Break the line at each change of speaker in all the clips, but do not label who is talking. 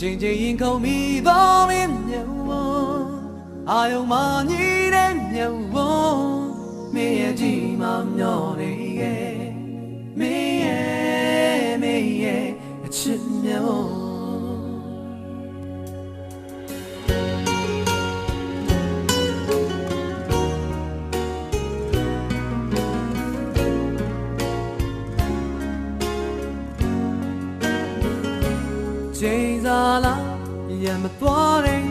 ချင်းချင်းရင်ခုန်မိသောမင်းမြတ်ဝအာယုံမညီတဲ့မြတ်ဝမင်းရဲ့ကြည်မမျောနေရဲ့ ချိန်စားလာရံမသွားတဲ့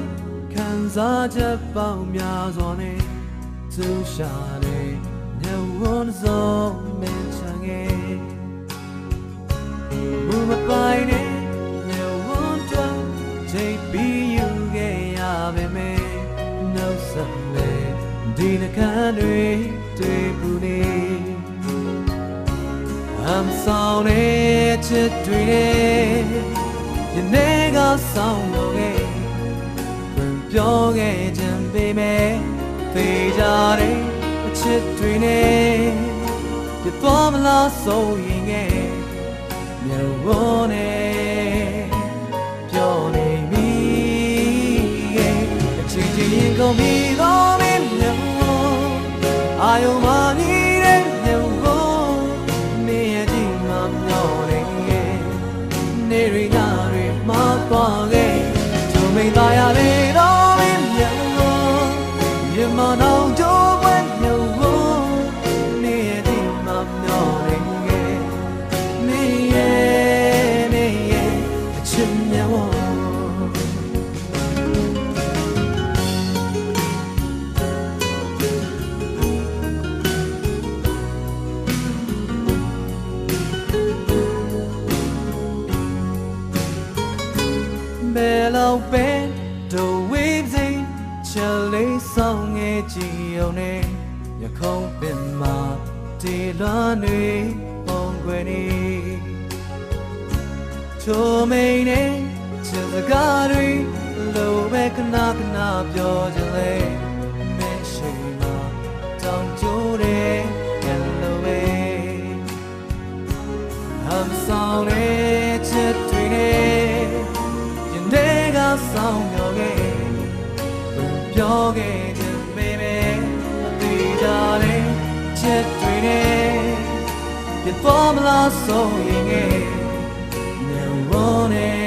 ခံစားချက်ပေါင်းများစွာနဲ့သူရှာတဲ့ညဝန်စုံမင်းချငယ်မူမပိုင်တဲ့ညဝန်တော့ချိန်ပြီးယူခဲ့ရပါမယ်နှုတ်ဆက်မဲ့ဒီနှကန်းတွေတွေ့ဘူးနေ I'm sorry ချစ်တွေ ယနေ့ကဆောင်လို့ခဲ့ပြန်ပြောခဲ့ခြင်းပေမဲ့သေကြတဲ့အချစ်တွေနဲ့ပြသွားမလားဆိုရင်ငယ်မြဝနဲ့ပြောနေပြီအချင်းချင်းရင်ကုန်ပြီတော့မင်းမြဝအာယုံမနေ မသွား ဆောင်ငယ်ကြည့်အောင်နဲ့ရခုံးပင်မှာဒီလွမ်းတွေပုံခွေနေချိုမိန်နဲ့ချစ်စကားတွေလိုပဲခဏခဏပြောကြလေမရှိမှတောင်းကြိုးတဲ့ hello babe I'm sorry ချစ်တွေနဲ့ယနေ့ကဆောင်ပြောခဲ့ ပြောခဲ့ခြင်းပေမဲ့ဒီကြတဲ့ချစ်တွေနဲ့ပြတ်သွားမလားဆိုရင်ငယ်ညဝနဲ့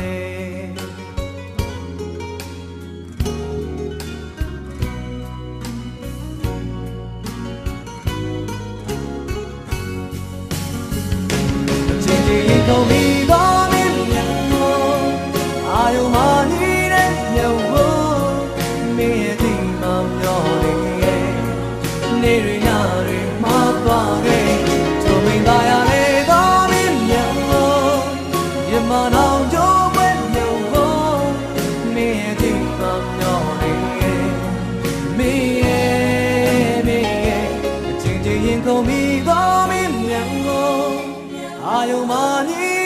နေတဲ့မြတ်ဝမင်းရဲ့ဒီမှာမျောနေရဲ့နေရညတွေမှာသွားခဲ့ ယုံမာနေ